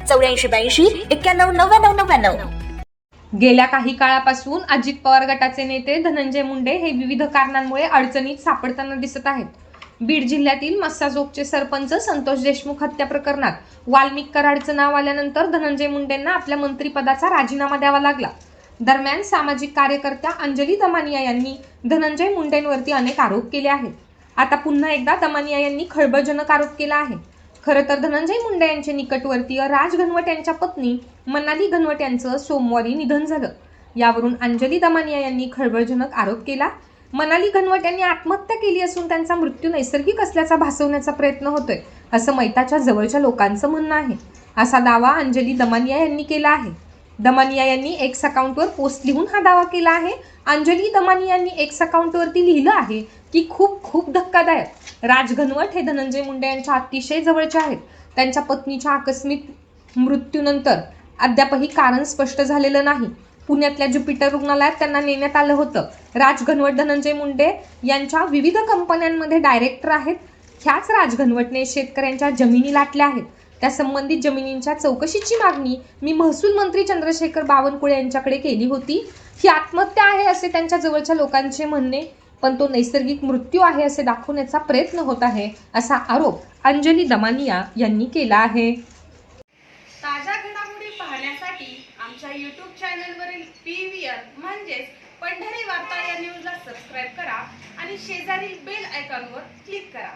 चौऱ्याऐंशी ब्याऐंशी एक्क्याण्णव नव्याण्णव नव्याण्णव. गेल्या काही काळापासून अजित पवार गटाचे नेते धनंजय मुंडे हे विविध कारणांमुळे अडचणीत सापडताना दिसत आहेत. बीड जिल्ह्यातील मस्साजोगचे सरपंच संतोष देशमुख हत्या प्रकरणात वाल्मिक कराडचं नाव आल्यानंतर धनंजय मुंडेंना आपल्या मंत्रिपदाचा राजीनामा द्यावा लागला. दरम्यान सामाजिक कार्यकर्त्या अंजली दमानिया यांनी धनंजय मुंडेंवरती अनेक आरोप केले आहेत. आता पुन्हा एकदा दमानिया यांनी खळबळजनक आरोप केला आहे. खरं तर धनंजय मुंडे यांचे निकटवर्तीय राज घनवट यांच्या पत्नी मनाली घनवट यांचं सोमवारी निधन झालं. यावरून अंजली दमानिया यांनी खळबळजनक आरोप केला. मनाली घनवट यांनी आत्महत्या केली असून त्यांचा मृत्यू नैसर्गिक असल्याचा भासवण्याचा प्रयत्न होतोय असं मैताच्या जवळच्या लोकांचं म्हणणं आहे. असा दावा अंजली दमानिया यांनी केला आहे. दमानिया यांनी एक्स अकाउंटवर पोस्ट लिहून हा दावा केला आहे. अंजली दमानिया यांनी एक्स अकाउंटवरती लिहिलं आहे की खूप खूप धक्कादायक. राजघनवट हे धनंजय मुंडे यांच्या अतिशय जवळचे आहेत. त्यांच्या पत्नीच्या आकस्मिक मृत्यूनंतर अद्यापही कारण स्पष्ट झालेलं नाही. पुण्यातल्या ज्युपिटर रुग्णालयात त्यांना नेण्यात आलं होतं. राजघनवट धनंजय मुंडे यांच्या विविध कंपन्यांमध्ये डायरेक्टर आहेत. ह्याच राजघनवटने शेतकऱ्यांच्या जमिनी लाटल्या आहेत. त्या संबंधित जमिनींच्या चौकशीची मागणी मी महसूल मंत्री चंद्रशेखर बावनकुळे यांच्याकडे केली होती. ही आत्महत्या आहे असे त्यांच्या जवळच्या लोकांचे म्हणणे पण तो नैसर्गिक मृत्यू आहे असे दाखवण्याचा प्रयत्न होत आहे असा आरोप अंजली दमानिया यांनी केला आहे. ताज्या घडामोडी पाहण्यासाठी आमच्या यूट्यूब चॅनलवरील पी व्ही म्हणजेच पंढरी वार्ता या न्यूजला सबस्क्राईब करा आणि शेजारील बेल आयकॉनवर क्लिक करा.